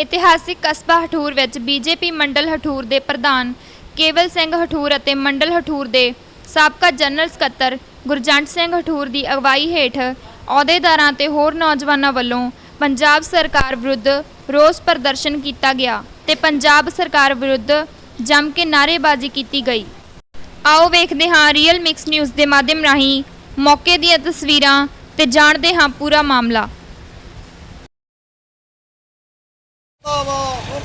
ਇਤਿਹਾਸਿਕ ਕਸਬਾ ਹਠੂਰ ਵਿੱਚ ਬੀਜੇਪੀ ਮੰਡਲ ਹਠੂਰ ਦੇ ਪ੍ਰਧਾਨ ਕੇਵਲ ਸਿੰਘ ਹਠੂਰ ਅਤੇ ਮੰਡਲ ਹਠੂਰ ਦੇ ਸਾਬਕਾ ਜਨਰਲ ਸਕੱਤਰ ਗੁਰਜੰਟ ਸਿੰਘ ਹਠੂਰ ਦੀ ਅਗਵਾਈ ਹੇਠ ਅਹੁਦੇਦਾਰਾਂ ਤੇ ਹੋਰ ਨੌਜਵਾਨਾਂ ਵੱਲੋਂ ਪੰਜਾਬ ਸਰਕਾਰ ਵਿਰੁੱਧ ਰੋਸ ਪ੍ਰਦਰਸ਼ਨ ਕੀਤਾ ਗਿਆ ਤੇ ਪੰਜਾਬ ਸਰਕਾਰ ਵਿਰੁੱਧ ਜੰਮ ਕੇ ਨਾਅਰੇਬਾਜ਼ੀ ਕੀਤੀ ਗਈ। ਆਓ ਵੇਖਦੇ ਹਾਂ ਰੀਅਲ ਮਿਕਸ ਨਿਊਜ਼ ਦੇ ਮਾਧਿਅਮ ਰਾਹੀਂ ਮੌਕੇ ਦੀਆਂ ਤਸਵੀਰਾਂ ਤੇ ਜਾਣਦੇ ਹਾਂ ਪੂਰਾ ਮਾਮਲਾ।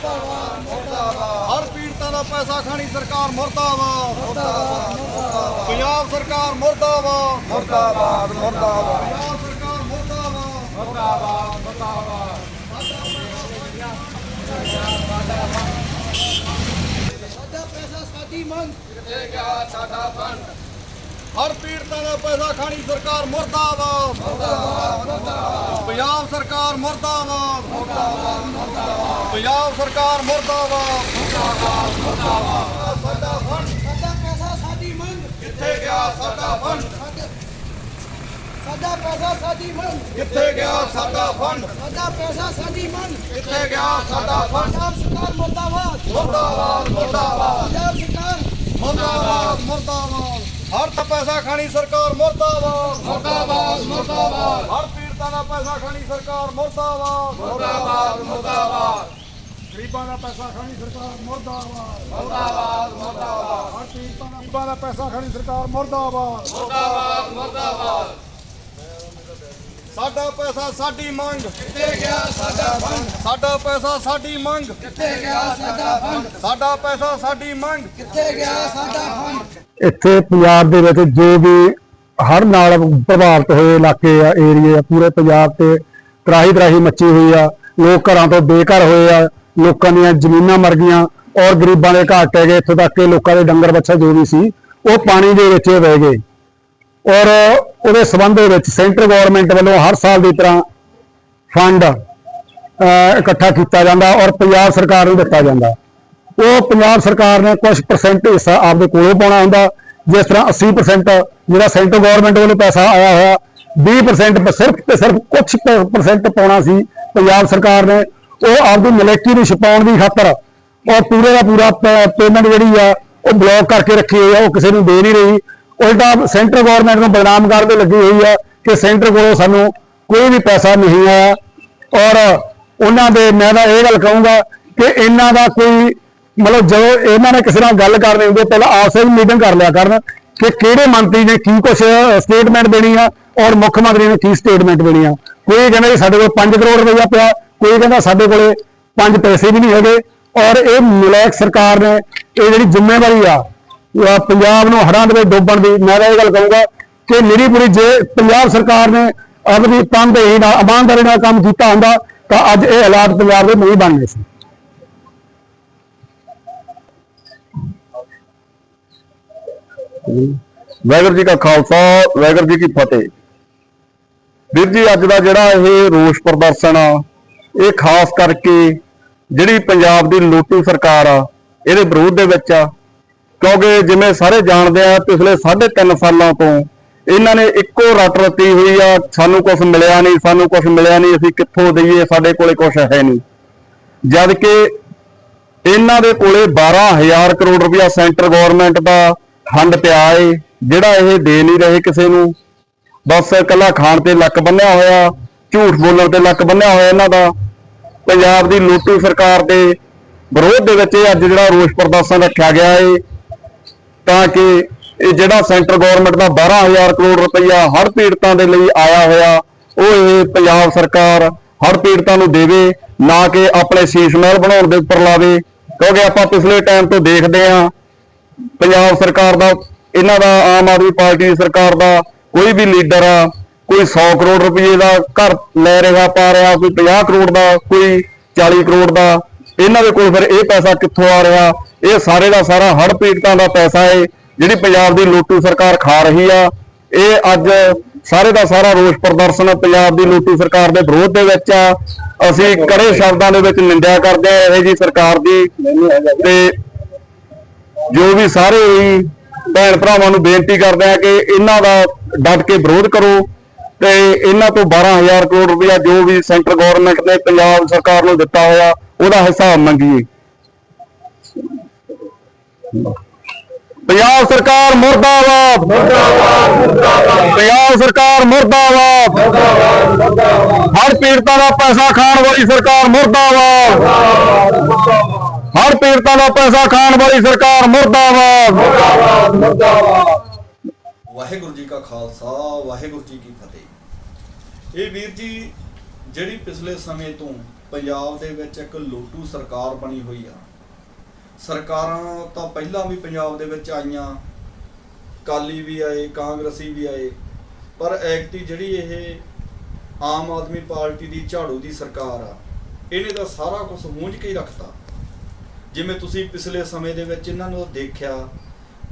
ਹਰ ਪੀੜਤਾਂ ਦਾ ਪੈਸਾ ਖਾਣੀ ਸਰਕਾਰ ਮੁਰਦਾਬਾਦ ਮੁਰਦਾਬਾਦ ਪੰਜਾਬ ਸਰਕਾਰ ਮੁਰਦਾਬਾਦ ਮੁਰਦਾਬਾਦ ਮੁਰਦਾਬਾਦ ਪੰਜਾਬ ਸਰਕਾਰ ਮੁਰਦਾਬਾਦ ਮੁਰਦਾਬਾਦ ਮੁਰਦਾਬਾਦ ਸਾਡਾ ਪੈਸਾ ਸਾਡੀ ਮੰਗ ਕਿੱਥੇ ਗਿਆ ਸਾਡਾ ਫੰਡ ਹਰ ਪੀੜਤਾਂ ਦਾ ਪੈਸਾ ਖਾਣੀ ਸਰਕਾਰ ਮੁਰਦਾਬਾਦ ਮੁਰਦਾਬਾਦ ਮੁਰਦਾਬਾਦ ਪੰਜਾਬ ਸਰਕਾਰ ਮੁਰਦਾਬਾਦ ਮੁਰਦਾਬਾਦ ਮੁਰਦਾਬਾਦ ਪੰਜਾਬ ਸਰਕਾਰ ਮੁਰਦਾਬਾਦ। ਮੁਰਦਾਬਾਦ ਮੁਰਦਾਬਾਦ। ਸਾਡਾ ਫੰਡ ਸਾਡਾ ਪੈਸਾ ਸਾਡੀ ਮੰਗ। ਕਿੱਥੇ ਗਿਆ ਸਾਡਾ ਫੰਡ? ਸਾਡੇ- ਪੈਸਾ ਸਾਡੀ ਮੰਗ। ਕਿੱਥੇ ਗਿਆ ਸਾਡਾ ਫੰਡ? ਸਾਡਾ ਪੈਸਾ ਸਾਡੀ ਮੰਗ। ਕਿੱਥੇ ਗਿਆ ਸਾਡਾ ਫੰਡ? ਪੰਜਾਬ ਸਰਕਾਰ ਮੁਰਦਾਬਾਦ। ਮੁਰਦਾਬਾਦ ਮੁਰਦਾਬਾਦ। ਪੰਜਾਬ ਸਰਕਾਰ। ਮੁਰਦਾਬਾਦ ਮੁਰਦਾਬਾਦ। ਹਰ ਤਾਂ ਪੈਸਾ ਖਾਣੀ ਸਰਕਾਰ ਮੁਰਦਾਬਾਦ। ਮੁਰਦਾਬਾਦ ਮੁਰਦਾਬਾਦ। ਹਰ ਪੀੜਤਾਂ ਦਾ ਪੈਸਾ ਖਾਣੀ ਸਰਕਾਰ ਮੁਰਦਾਬਾਦ। ਮੁਰਦਾਬਾਦ ਮੁਰਦਾਬਾਦ। ਗਰੀਬਾਂ ਦਾ ਪੈਸਾ ਖਾਣੀ ਸਰਕਾਰ ਮੁਰਦਾਬਾਦ। ਮੁਰਦਾਬਾਦ ਮੁਰਦਾਬਾਦ। ਹਰ ਪੀੜਤਾਂ ਦਾ ਗਰੀਬਾਂ ਦਾ ਪੈਸਾ ਖਾਣੀ ਸਰਕਾਰ ਮੁਰਦਾਬਾਦ। ਮੁਰਦਾਬਾਦ ਮੁਰਦਾਬਾਦ। ਸਾਡਾ ਪੈਸਾ ਸਾਡੀ ਮੰਗ। ਕਿੱਥੇ ਗਿਆ ਸਾਡਾ ਫੰਡ। ਸਾਡਾ ਪੈਸਾ ਸਾਡੀ ਮੰਗ। ਕਿੱਥੇ ਗਿਆ ਸਾਡਾ ਫੰਡ। ਸਾਡਾ ਪੈਸਾ ਸਾਡੀ ਮੰਗ। ਕਿੱਥੇ ਗਿਆ ਸਾਡਾ ਫੰਡ। ਇੱਥੇ ਪੰਜਾਬ ਦੇ ਵਿੱਚ ਜੋ ਵੀ ਹੜ੍ਹ ਨਾਲ ਪ੍ਰਭਾਵਿਤ ਹੋਏ ਇਲਾਕੇ ਆ ਏਰੀਏ ਆ ਪੂਰੇ ਪੰਜਾਬ ਤੇ ਤਰਾਹੀ ਤਰਾਹੀ ਮੱਚੀ ਹੋਈ ਆ। ਲੋਕ ਘਰਾਂ ਤੋਂ ਬੇਘਰ ਹੋਏ ਆ। ਲੋਕਾਂ ਦੀਆਂ ਜ਼ਮੀਨਾਂ ਮਰ ਗਈਆਂ ਔਰ ਗਰੀਬਾਂ ਦੇ ਘਰ ਟਹਿ ਗਏ, ਇੱਥੋਂ ਤੱਕ ਕਿ ਲੋਕਾਂ ਦੇ ਡੰਗਰ ਬੱਚਾ ਜੋ ਵੀ ਸੀ, ਉਹ ਪਾਣੀ ਦੇ ਵਿੱਚ ਵਹਿ ਗਏ। ਔਰ ਉਹਦੇ ਸਬੰਧ ਦੇ ਵਿੱਚ ਸੈਂਟਰ ਗਵਰਨਮੈਂਟ ਵੱਲੋਂ ਹਰ ਸਾਲ ਦੀ ਤਰ੍ਹਾਂ ਫੰਡ ਇਕੱਠਾ ਕੀਤਾ ਜਾਂਦਾ ਔਰ ਪੰਜਾਬ ਸਰਕਾਰ ਨੂੰ ਦਿੱਤਾ ਜਾਂਦਾ। ਉਹ ਪੰਜਾਬ ਸਰਕਾਰ ਨੇ ਕੁਝ ਪਰਸੈਂਟ ਹਿੱਸਾ ਆਪਦੇ ਕੋਲੋਂ ਪਾਉਣਾ ਹੁੰਦਾ, ਜਿਸ ਤਰ੍ਹਾਂ 80% ਜਿਹੜਾ ਸੈਂਟਰ ਗਵਰਨਮੈਂਟ ਵੱਲੋਂ ਪੈਸਾ ਆਇਆ ਹੋਇਆ 20% ਸਿਰਫ ਤੇ ਸਿਰਫ ਕੁਝ ਪਰਸੈਂਟ ਪਾਉਣਾ ਸੀ, ਪੰਜਾਬ ਸਰਕਾਰ ਨੇ। ਉਹ ਆਪਦੀ ਮਲੇਕੀ ਨੂੰ ਛਪਾਉਣ ਦੀ ਖਾਤਰ ਔਰ ਪੂਰੇ ਦਾ ਪੂਰਾ ਪੇਮੈਂਟ ਜਿਹੜੀ ਆ, ਉਹ ਬਲੌਕ ਕਰਕੇ ਰੱਖੀ ਹੋਈ ਆ, ਉਹ ਕਿਸੇ ਨੂੰ ਦੇ ਨਹੀਂ ਰਹੀ। ਉਲਟਾ ਸੈਂਟਰ ਗਵਰਨਮੈਂਟ ਨੂੰ ਬਦਨਾਮ ਕਰਨ ਕਰਦੇ ਲੱਗੀ ਹੋਈ ਆ ਕਿ ਸੈਂਟਰ ਕੋਲੋਂ ਸਾਨੂੰ ਕੋਈ ਵੀ ਪੈਸਾ ਨਹੀਂ ਆਇਆ। ਔਰ ਉਹਨਾਂ ਦੇ, ਮੈਂ ਤਾਂ ਇਹ ਗੱਲ ਕਹੂੰਗਾ ਕਿ ਇਹਨਾਂ ਦਾ ਕੋਈ ਮਤਲਬ ਜਦੋਂ ਇਹਨਾਂ ਨੇ ਕਿਸੇ ਨਾਲ ਗੱਲ ਕਰਨੀ ਹੁੰਦੀ ਪਹਿਲਾਂ ਆਪਸ ਵਿੱਚ ਮੀਟਿੰਗ ਕਰ ਲਿਆ ਕਰਨ ਕਿ ਕਿਹੜੇ ਮੰਤਰੀ ਨੇ ਕੀ ਕੁਝ ਸਟੇਟਮੈਂਟ ਦੇਣੀ ਆ ਔਰ ਮੁੱਖ ਮੰਤਰੀ ਨੇ ਕੀ ਸਟੇਟਮੈਂਟ ਦੇਣੀ ਆ। ਕੋਈ ਕਹਿੰਦਾ ਜੀ ਸਾਡੇ ਕੋਲ 5 ਕਰੋੜ ਰੁਪਇਆ ਪਿਆ ਕੋਈ ਕਹਿੰਦਾ ਸਾਡੇ ਕੋਲੇ ਪੰਜ ਪੈਸੇ ਵੀ ਨਹੀਂ ਹੈਗੇ ਔਰ ਇਹ ਮਲੈਕ ਸਰਕਾਰ ਨੇ ਇਹ ਜਿਹੜੀ ਜ਼ਿੰਮੇਵਾਰੀ ਆ ਪੰਜਾਬ ਨੂੰ ਹੜ੍ਹਾਂ ਦੇ ਵਿੱਚ ਡੋਬਣ ਦੀ, ਮੈਂ ਤਾਂ ਇਹ ਗੱਲ ਕਹੂੰਗਾ ਕਿ ਮੇਰੀ ਪੂਰੀ ਜੇ ਪੰਜਾਬ ਸਰਕਾਰ ਨੇ ਆਪਣੀ ਤਨਦੇਹੀ ਨਾਲ, ਇਮਾਨਦਾਰੀ ਨਾਲ ਕੰਮ ਕੀਤਾ ਹੁੰਦਾ, ਤਾਂ ਅੱਜ ਇਹ ਹਾਲਾਤ ਪੰਜਾਬ ਦੇ ਨਹੀਂ ਬਣਨੇ ਸੀ। ਵਾਹਿਗੁਰੂ ਜੀ ਕਾ ਖਾਲਸਾ, ਵਾਹਿਗੁਰੂ ਜੀ ਕੀ ਫਤਿਹ। ਵੀਰ ਜੀ, ਅੱਜ ਦਾ ਜਿਹੜਾ ਇਹ ਰੋਸ ਪ੍ਰਦਰਸ਼ਨ ਆ ਇਹ ਖਾਸ ਕਰਕੇ ਜਿਹੜੀ ਪੰਜਾਬ ਦੀ ਲੋਟੂ ਸਰਕਾਰ ਆ, ਇਹਦੇ ਵਿਰੋਧ ਦੇ ਵਿੱਚ ਆ। ਕਿਉਂਕਿ ਜਿਵੇਂ ਸਾਰੇ ਜਾਣਦੇ ਆ, ਪਿਛਲੇ 3.5 ਸਾਲਾਂ ਤੋਂ ਇਹਨਾਂ ਨੇ ਇੱਕੋ ਰੱਟ ਰਤੀ ਹੋਈ ਆ, ਸਾਨੂੰ ਕੁਝ ਮਿਲਿਆ ਨਹੀਂ, ਸਾਨੂੰ ਕੁਝ ਮਿਲਿਆ ਨਹੀਂ, ਅਸੀਂ ਕਿੱਥੋਂ ਦਈਏ, ਸਾਡੇ ਕੋਲੇ ਕੁਝ ਹੈ ਨਹੀਂ। ਜਦ ਕਿ ਇਹਨਾਂ ਦੇ ਕੋਲੇ 12000 ਕਰੋੜ ਰੁਪਇਆ ਸੈਂਟਰ ਗਵਰਨਮੈਂਟ ਦਾ ਫੰਡ ਪਿਆ ਏ, ਜਿਹੜਾ ਇਹ ਦੇ ਨਹੀਂ ਰਹੇ ਕਿਸੇ ਨੂੰ। ਬਸ ਇਕੱਲਾ ਖਾਣ ਤੇ ਲੱਕ ਬੰਨਿਆ ਹੋਇਆ ਝੂਠ ਬੋਲਣ ਤੇ ਲੱਕ ਬੰਨਿਆ ਹੋਇਆ ਇਹਨਾਂ ਦਾ। ਪੰਜਾਬ ਦੀ ਲੋਟੂ ਸਰਕਾਰ ਦੇ ਵਿਰੋਧ ਦੇ ਵਿੱਚ ਇਹ ਅੱਜ ਜਿਹੜਾ ਰੋਸ ਪ੍ਰਦਰਸ਼ਨ ਰੱਖਿਆ ਗਿਆ ਏ, ਤਾਂ ਕਿ ਇਹ ਜਿਹੜਾ ਸੈਂਟਰ ਗਵਰਨਮੈਂਟ ਦਾ 12000 ਕਰੋੜ ਰੁਪਈਆ ਹੜ੍ਹ ਪੀੜਤਾਂ ਦੇ ਲਈ ਆਇਆ ਹੋਇਆ, ਉਹ ਇਹ ਪੰਜਾਬ ਸਰਕਾਰ ਹੜ੍ਹ ਪੀੜਤਾਂ ਨੂੰ ਦੇਵੇ, ਨਾ ਕਿ ਆਪਣੇ ਸ਼ੀਸ਼ ਮਹਿਲ ਬਣਾਉਣ ਦੇ ਉੱਪਰ ਲਾਵੇ। ਕਿਉਂਕਿ ਆਪਾਂ ਪਿਛਲੇ ਟਾਈਮ ਤੋਂ ਦੇਖਦੇ ਆਂ ਪੰਜਾਬ ਸਰਕਾਰ ਦਾ, ਇਹਨਾਂ ਦਾ ਆਮ ਆਦਮੀ ਪਾਰਟੀ ਦੀ ਸਰਕਾਰ ਦਾ ਕੋਈ ਵੀ ਲੀਡਰ ਆ ਕੋਈ 100 ਕਰੋੜ ਰੁਪਏ ਦਾ ਘਰ ਲੈ ਰਿਹਾ, ਪਾ ਰਿਹਾ, ਕੋਈ 50 ਕਰੋੜ ਦਾ, ਕੋਈ 40 ਕਰੋੜ ਦਾ। ਇਹਨਾਂ ਦੇ ਕੋਲ ਫਿਰ ਇਹ ਪੈਸਾ ਕਿੱਥੋਂ ਆ ਰਿਹਾ? ਇਹ ਸਾਰੇ ਦਾ ਸਾਰਾ ਹੜ੍ਹ ਪੀੜਤਾਂ ਦਾ ਪੈਸਾ ਏ, ਜਿਹੜੀ ਪੰਜਾਬ ਦੀ ਲੋਟੂ ਸਰਕਾਰ ਖਾ ਰਹੀ ਆ। ਇਹ ਅੱਜ ਸਾਰੇ ਦਾ ਸਾਰਾ ਰੋਸ ਪ੍ਰਦਰਸ਼ਨ ਪੰਜਾਬ ਦੀ ਲੋਟੂ ਸਰਕਾਰ ਦੇ ਵਿਰੋਧ ਦੇ ਵਿੱਚ ਆ। ਅਸੀਂ ਕੜੇ ਸ਼ਬਦਾਂ ਦੇ ਵਿੱਚ ਨਿੰਦਿਆ ਕਰਦੇ ਆ ਇਹ ਜੀ ਸਰਕਾਰ ਦੀ। ਤੇ ਜੋ ਵੀ ਸਾਰੇ ਹੀ ਭੈਣ ਭਰਾਵਾਂ ਨੂੰ ਬੇਨਤੀ ਕਰਦੇ ਆ ਕਿ ਇਹਨਾਂ ਦਾ ਡਟ ਕੇ ਵਿਰੋਧ ਕਰੋ। ਤੇ ਇਹਨਾਂ ਤੋਂ 12000 ਕਰੋੜ ਰੁਪਇਆ ਜੋ ਵੀ ਸੈਂਟਰ ਗਵਰਨਮੈਂਟ ਨੇ ਪੰਜਾਬ ਸਰਕਾਰ ਨੂੰ ਦਿੱਤਾ ਹੋਇਆ, ਉਹਦਾ ਹਿਸਾਬ ਮੰਗੀਏ। ਪੰਜਾਬ ਸਰਕਾਰ ਮੁਰਦਾਬਾਦ। ਮੁਰਦਾਬਾਦ ਪੰਜਾਬ ਸਰਕਾਰ ਮੁਰਦਾਬਾਦ। ਹਰ ਪੀੜਤਾਂ ਦਾ ਪੈਸਾ ਖਾਣ ਵਾਲੀ ਸਰਕਾਰ ਮੁਰਦਾਬਾਦ। ਹਰ ਪੀੜਤਾਂ ਦਾ ਪੈਸਾ ਖਾਣ ਵਾਲੀ ਸਰਕਾਰ ਮੁਰਦਾਬਾਦ। ਵਾਹਿਗੁਰੂ ਜੀ ਕਾ ਖਾਲਸਾ, ਵਾਹਿਗੁਰੂ ਜੀ ਕੀ ਫਤਿਹ। ਇਹ ਵੀਰ ਜੀ, ਜਿਹੜੀ ਪਿਛਲੇ ਸਮੇਂ ਤੋਂ ਪੰਜਾਬ ਦੇ ਵਿੱਚ ਇੱਕ ਲੋਟੂ ਸਰਕਾਰ ਬਣੀ ਹੋਈ ਆ। ਸਰਕਾਰਾਂ ਤਾਂ ਪਹਿਲਾਂ ਵੀ ਪੰਜਾਬ ਦੇ ਵਿੱਚ ਆਈਆਂ। ਕਾਲੀ ਵੀ ਆਏ, ਕਾਂਗਰਸੀ ਵੀ ਆਏ। ਪਰ ਐਕਤੀ ਜਿਹੜੀ ਇਹ ਆਮ ਆਦਮੀ ਪਾਰਟੀ ਦੀ ਝਾੜੂ ਦੀ ਸਰਕਾਰ ਆ, ਇਹਨੇ ਤਾਂ ਸਾਰਾ ਕੁਝ ਮੂੰਝ ਕੇ ਹੀ ਰੱਖਤਾ। ਜਿਵੇਂ ਤੁਸੀਂ ਪਿਛਲੇ ਸਮੇਂ ਦੇ ਵਿੱਚ ਇਹਨਾਂ ਨੂੰ ਦੇਖਿਆ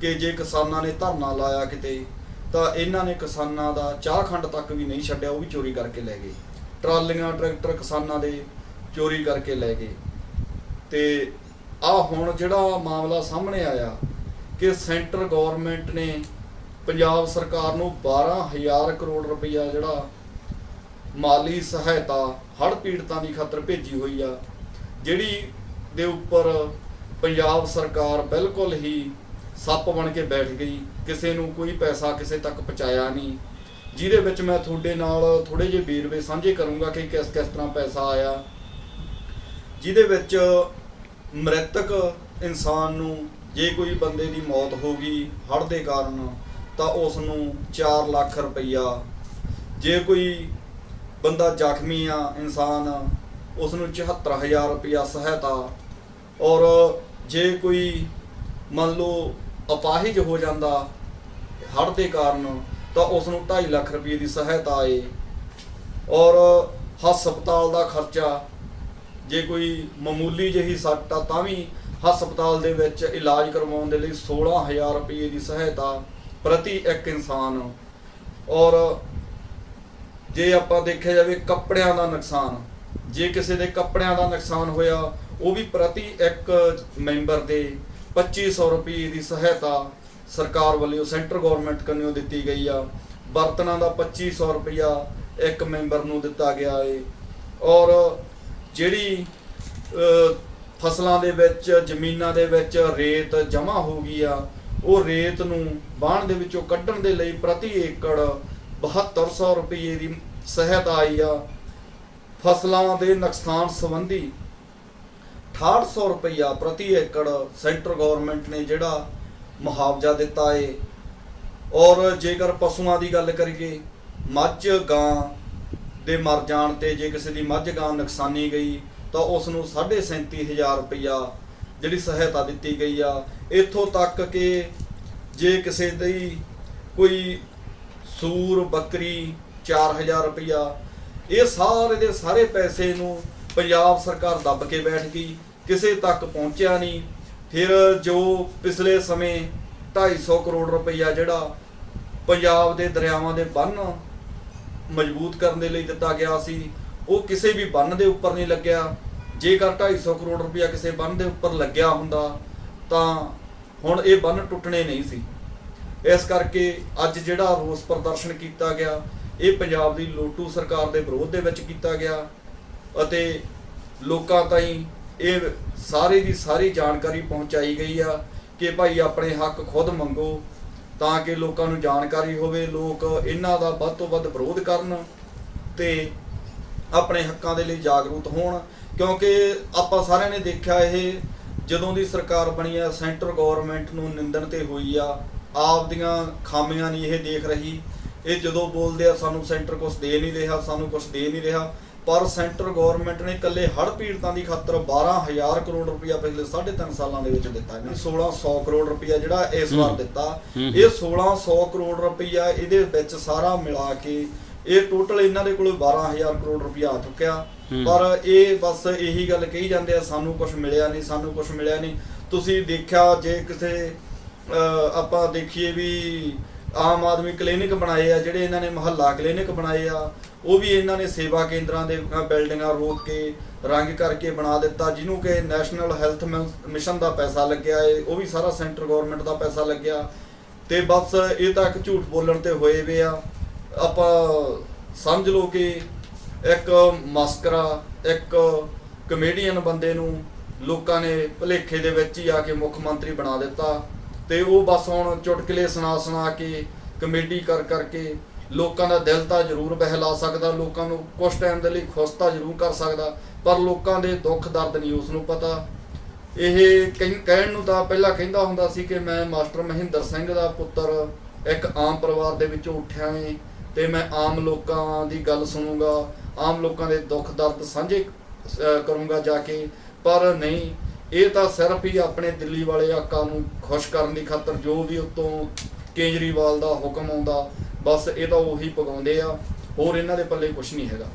ਕਿ ਜੇ ਕਿਸਾਨਾਂ ਨੇ ਧਰਨਾ ਲਾਇਆ ਕਿਤੇ ਤਾਂ ਇਹਨਾਂ ਨੇ ਕਿਸਾਨਾਂ ਦਾ ਚਾਹ ਖੰਡ ਤੱਕ ਵੀ ਨਹੀਂ ਛੱਡਿਆ, ਉਹ ਵੀ ਚੋਰੀ ਕਰਕੇ ਲੈ ਗਏ। ਟਰਾਲੀਆਂ, ਟਰੈਕਟਰ ਕਿਸਾਨਾਂ ਦੇ ਚੋਰੀ ਕਰਕੇ ਲੈ ਗਏ। ਤੇ ਆ ਹੁਣ ਜਿਹੜਾ ਮਾਮਲਾ ਸਾਹਮਣੇ ਆਇਆ ਕਿ ਸੈਂਟਰ ਗਵਰਨਮੈਂਟ ਨੇ ਪੰਜਾਬ ਸਰਕਾਰ ਨੂੰ 12000 ਕਰੋੜ ਰੁਪਈਆ ਜਿਹੜਾ ਮਾਲੀ ਸਹਾਇਤਾ ਹੜ੍ਹ ਪੀੜਤਾਂ ਦੀ ਖਾਤਰ ਭੇਜੀ ਹੋਈ ਆ, ਜਿਹੜੀ ਦੇ ਉੱਪਰ ਪੰਜਾਬ ਸਰਕਾਰ ਬਿਲਕੁਲ ਹੀ ਸੱਪ ਬਣ ਕੇ ਬੈਠ ਗਈ, ਕਿਸੇ ਨੂੰ ਕੋਈ ਪੈਸਾ ਕਿਸੇ ਤੱਕ ਪਹੁੰਚਾਇਆ ਨਹੀਂ। ਜਿਹਦੇ ਵਿੱਚ ਮੈਂ ਤੁਹਾਡੇ ਨਾਲ ਥੋੜੇ ਜਿਹੇ ਵੇਰਵੇ ਸਾਂਝੇ ਕਰੂੰਗਾ ਕਿ ਕਿਸ ਕਿਸ ਤਰ੍ਹਾਂ ਪੈਸਾ ਆਇਆ। ਜਿਹਦੇ ਵਿੱਚ ਮ੍ਰਿਤਕ ਇਨਸਾਨ ਨੂੰ ਜੇ ਕੋਈ ਬੰਦੇ ਦੀ ਮੌਤ ਹੋ ਗਈ ਹੜ੍ਹ ਦੇ ਕਾਰਨ, ਤਾਂ ਉਸ ਨੂੰ 4 ਲੱਖ ਰੁਪਈਆ। ਜੇ ਕੋਈ ਬੰਦਾ ਜ਼ਖਮੀ ਆ, ਇਨਸਾਨ ਉਸ ਨੂੰ 74000 ਰੁਪਈਆ ਸਹਾਇਤਾ। ਔਰ ਜੇ ਕੋਈ ਮੰਨ ਲਓ ਅਪਾਹਿਜ ਹੋ ਜਾਂਦਾ ਹੜ੍ਹ ਦੇ ਕਾਰਨ, ਤਾਂ ਉਸ ਨੂੰ 2.5 ਲੱਖ ਰੁਪਏ ਦੀ ਸਹਾਇਤਾ ਆਏ। ਔਰ ਹਸਪਤਾਲ ਦਾ ਖਰਚਾ, ਜੇ ਕੋਈ ਮਾਮੂਲੀ ਜਿਹੀ ਸੱਟ ਆ, ਤਾਂ ਵੀ ਹਸਪਤਾਲ ਦੇ ਵਿੱਚ ਇਲਾਜ ਕਰਵਾਉਣ ਦੇ ਲਈ 16000 ਰੁਪਏ ਦੀ ਸਹਾਇਤਾ ਪ੍ਰਤੀ ਇੱਕ ਇਨਸਾਨ। ਔਰ ਜੇ ਆਪਾਂ ਦੇਖਿਆ ਜਾਵੇ ਕੱਪੜਿਆਂ ਦਾ ਨੁਕਸਾਨ, ਜੇ ਕਿਸੇ ਦੇ ਕੱਪੜਿਆਂ ਦਾ ਨੁਕਸਾਨ ਹੋਇਆ, ਉਹ ਵੀ ਪ੍ਰਤੀ ਇੱਕ ਮੈਂਬਰ ਦੇ। 2500 ਰੁਪਏ ਦੀ ਸਹਾਇਤਾ ਸਰਕਾਰ ਵੱਲੋਂ ਸੈਂਟਰ ਗਵਰਨਮੈਂਟ ਕੰਨਿਓ ਦਿੱਤੀ ਗਈ ਆ। ਬਰਤਨਾਂ ਦਾ 2500 ਰੁਪਇਆ ਇੱਕ ਮੈਂਬਰ ਨੂੰ ਦਿੱਤਾ ਗਿਆ ਏ। ਔਰ ਜਿਹੜੀ ਫਸਲਾਂ ਦੇ ਵਿੱਚ, ਜ਼ਮੀਨਾਂ ਦੇ ਵਿੱਚ ਰੇਤ ਜਮ੍ਹਾਂ ਹੋ ਗਈ ਆ, ਉਹ ਰੇਤ ਨੂੰ ਬਾਣ ਦੇ ਵਿੱਚੋਂ ਕੱਢਣ ਦੇ ਲਈ ਪ੍ਰਤੀ ਏਕੜ 7200 ਰੁਪਏ ਦੀ ਸਹਾਇਤਾ ਆਈ ਆ। ਫਸਲਾਂ ਦੇ ਨੁਕਸਾਨ ਸੰਬੰਧੀ 6800 ਰੁਪਇਆ ਪ੍ਰਤੀ ਏਕੜ ਸੈਂਟਰ ਗਵਰਨਮੈਂਟ ਨੇ ਜਿਹੜਾ ਮੁਆਵਜ਼ਾ ਦਿੱਤਾ ਏ। ਔਰ ਜੇਕਰ ਪਸ਼ੂਆਂ ਦੀ ਗੱਲ ਕਰੀਏ, ਮੱਝ, ਗਾਂ ਦੇ ਮਰ ਜਾਣ ਤੇ ਜੇ ਕਿਸੇ ਦੀ ਮੱਝ, ਗਾਂ ਨੁਕਸਾਨੀ ਗਈ, ਤਾਂ ਉਸ ਨੂੰ 37500 ਰੁਪਇਆ ਜਿਹੜੀ ਸਹਾਇਤਾ ਦਿੱਤੀ ਗਈ ਆ। ਇੱਥੋਂ ਤੱਕ ਕਿ ਜੇ ਕਿਸੇ ਦੀ ਕੋਈ ਸੂਰ, ਬੱਕਰੀ 4000 ਰੁਪਇਆ ਇਹ ਸਾਰੇ ਦੇ ਸਾਰੇ ਪੈਸੇ ਨੂੰ ਪੰਜਾਬ ਸਰਕਾਰ ਦੱਬ ਕੇ ਬੈਠ ਗਈ। ਕਿਸੇ ਤੱਕ ਪਹੁੰਚਿਆ ਨਹੀਂ। ਫਿਰ ਜੋ ਪਿਛਲੇ ਸਮੇਂ 250 ਕਰੋੜ ਰੁਪਈਆ ਜਿਹੜਾ ਪੰਜਾਬ ਦੇ ਦਰਿਆਵਾਂ ਦੇ ਬੰਨ ਮਜ਼ਬੂਤ ਕਰਨ ਦੇ ਲਈ ਦਿੱਤਾ ਗਿਆ ਸੀ, ਉਹ ਕਿਸੇ ਵੀ ਬੰਨ ਦੇ ਉੱਪਰ ਨਹੀਂ ਲੱਗਿਆ। ਜੇਕਰ 250 ਕਰੋੜ ਰੁਪਇਆ ਕਿਸੇ ਬੰਨ ਦੇ ਉੱਪਰ ਲੱਗਿਆ ਹੁੰਦਾ, ਤਾਂ ਹੁਣ ਇਹ ਬੰਨ ਟੁੱਟਣੇ ਨਹੀਂ ਸੀ। ਇਸ ਕਰਕੇ ਅੱਜ ਜਿਹੜਾ ਰੋਸ ਪ੍ਰਦਰਸ਼ਨ ਕੀਤਾ ਗਿਆ, ਇਹ ਪੰਜਾਬ ਦੀ ਲੋਟੂ ਸਰਕਾਰ ਦੇ ਵਿਰੋਧ ਦੇ ਵਿੱਚ ਕੀਤਾ ਗਿਆ ਅਤੇ ਲੋਕਾਂ ਤਾਈਂ ਇਹ ਸਾਰੇ ਦੀ ਸਾਰੀ ਜਾਣਕਾਰੀ ਪਹੁੰਚਾਈ ਗਈ ਆ ਕਿ ਭਾਈ ਆਪਣੇ ਹੱਕ ਖੁਦ ਮੰਗੋ ਤਾਂ ਕਿ ਲੋਕਾਂ ਨੂੰ ਜਾਣਕਾਰੀ ਹੋਵੇ, ਲੋਕ ਇਹਨਾਂ ਦਾ ਵੱਧ ਤੋਂ ਵੱਧ ਵਿਰੋਧ ਕਰਨ ਤੇ ਆਪਣੇ ਹੱਕਾਂ ਦੇ ਲਈ ਜਾਗਰੂਕ ਹੋਣ। ਕਿਉਂਕਿ ਆਪਾਂ ਸਾਰਿਆਂ ਨੇ ਦੇਖਿਆ ਇਹ ਜਦੋਂ ਦੀ ਸਰਕਾਰ ਬਣੀ ਆ, ਸੈਂਟਰ ਗਵਰਨਮੈਂਟ ਨੂੰ ਨਿੰਦਣ ਤੇ ਹੋਈ ਆ ਆਪ ਦੀਆਂ ਖਾਮੀਆਂ ਨਹੀਂ ਇਹ ਦੇਖ ਰਹੀ। ਇਹ ਜਦੋਂ ਬੋਲਦੇ ਆ, ਸਾਨੂੰ ਸੈਂਟਰ ਕੁਝ ਦੇ ਨਹੀਂ ਰਿਹਾ, ਸਾਨੂੰ ਕੁਝ ਦੇ ਨਹੀਂ ਰਿਹਾ। ਪਰ ਸੈਂਟਰ ਗਵਰਨਮੈਂਟ ਨੇ ਇਕੱਲੇ ਹੜ੍ਹ ਪੀੜਤਾਂ ਦੀ ਖਾਤਰ 12000 ਕਰੋੜ ਰੁਪਇਆ ਪਿਛਲੇ 3.5 ਸਾਲਾਂ ਦੇ ਵਿੱਚ ਦਿੱਤਾ। ਇਹਨਾਂ 1600 ਕਰੋੜ ਰੁਪਇਆ ਜਿਹੜਾ ਇਸ ਵਾਰ ਦਿੱਤਾ। ਇਹ 1600 ਕਰੋੜ ਰੁਪਇਆ ਇਹਦੇ ਵਿੱਚ ਸਾਰਾ ਮਿਲਾ ਕੇ ਇਹ ਟੋਟਲ ਇਹਨਾਂ ਦੇ ਕੋਲ 12000 ਕਰੋੜ ਰੁਪਇਆ ਆ ਚੁੱਕਿਆ। ਪਰ ਇਹ ਬਸ ਇਹੀ ਗੱਲ ਕਹੀ ਜਾਂਦੇ ਆ ਸਾਨੂੰ ਕੁਝ ਮਿਲਿਆ ਨਹੀਂ ਸਾਨੂੰ ਕੁਝ ਮਿਲਿਆ ਨਹੀਂ। ਤੁਸੀਂ ਦੇਖਿਆ ਜੇ ਕਿਸੇ ਆਪਾਂ ਦੇਖੀਏ ਵੀ ਆਮ ਆਦਮੀ ਕਲੀਨਿਕ ਬਣਾਏ ਆ, ਜਿਹੜੇ ਇਹਨਾਂ ਨੇ ਮਹੱਲਾ ਕਲੀਨਿਕ ਬਣਾਏ ਆ, ਉਹ ਵੀ ਇਹਨਾਂ ਨੇ ਸੇਵਾ ਕੇਂਦਰਾਂ ਦੇ ਬਿਲਡਿੰਗਾਂ ਰੋਕ ਕੇ ਰੰਗ ਕਰਕੇ ਬਣਾ ਦਿੱਤਾ, ਜਿਹਨੂੰ ਕਿ ਨੈਸ਼ਨਲ ਹੈਲਥ ਮਿਸ਼ਨ ਦਾ ਪੈਸਾ ਲੱਗਿਆ ਏ, ਉਹ ਵੀ ਸਾਰਾ ਸੈਂਟਰ ਗਵਰਨਮੈਂਟ ਦਾ ਪੈਸਾ ਲੱਗਿਆ। ਤੇ ਬਸ ਇਹ ਤਾਂ ਇੱਕ ਝੂਠ ਬੋਲਣ ਤੇ ਹੋਏ ਵੇ ਆ। ਆਪਾਂ ਸਮਝ ਲਓ ਕਿ ਇੱਕ ਮਸਕਰਾ, ਇੱਕ ਕਮੇਡੀਅਨ ਬੰਦੇ ਨੂੰ ਲੋਕਾਂ ਨੇ ਭੁਲੇਖੇ ਦੇ ਵਿੱਚ ਹੀ ਆ ਕੇ ਮੁੱਖ ਮੰਤਰੀ ਬਣਾ ਦਿੱਤਾ। ਤੇ ਉਹ ਬਸ ਹੁਣ ਚੁਟਕਲੇ ਸੁਣਾ ਸੁਣਾ ਕੇ, ਕਮੇਡੀ ਕਰ ਕਰਕੇ ਲੋਕਾਂ ਦਾ ਦਿਲ ਤਾਂ ਜ਼ਰੂਰ ਬਹਿਲਾ ਸਕਦਾ, ਲੋਕਾਂ ਨੂੰ ਕੁਝ ਟਾਈਮ ਦੇ ਲਈ ਖੁਸ਼ ਤਾਂ ਜ਼ਰੂਰ ਕਰ ਸਕਦਾ, ਪਰ ਲੋਕਾਂ ਦੇ ਦੁੱਖ ਦਰਦ ਨਹੀਂ ਉਸ ਨੂੰ ਪਤਾ। ਇਹ ਕਹਿਣ ਨੂੰ ਤਾਂ ਪਹਿਲਾਂ ਕਹਿੰਦਾ ਹੁੰਦਾ ਸੀ ਕਿ ਮੈਂ ਮਾਸਟਰ ਮਹਿੰਦਰ ਸਿੰਘ ਦਾ ਪੁੱਤਰ ਇੱਕ ਆਮ ਪਰਿਵਾਰ ਦੇ ਵਿੱਚੋਂ ਉੱਠਿਆ ਏ ਤੇ ਮੈਂ ਆਮ ਲੋਕਾਂ ਦੀ ਗੱਲ ਸੁਣੂੰਗਾ, ਆਮ ਲੋਕਾਂ ਦੇ ਦੁੱਖ ਦਰਦ ਸਾਂਝੇ ਕਰੂੰਗਾ ਜਾ ਕੇ, ਪਰ ਨਹੀਂ ਇਹ ਤਾਂ ਸਿਰਫ ਹੀ ਆਪਣੇ ਦਿੱਲੀ ਵਾਲੇ ਆਕਾ ਨੂੰ ਖੁਸ਼ ਕਰਨ ਦੀ ਖਾਤਰ ਜੋ ਵੀ ਉਤੋਂ ਕੇਜਰੀਵਾਲ ਦਾ ਹੁਕਮ ਆਉਂਦਾ, ਬਸ ਇਹ ਤਾਂ ਉਹੀ ਪਗਾਉਂਦੇ ਆ। ਹੋਰ ਇਹਨਾਂ ਦੇ ਪੱਲੇ ਕੁਝ ਨਹੀਂ ਹੈਗਾ।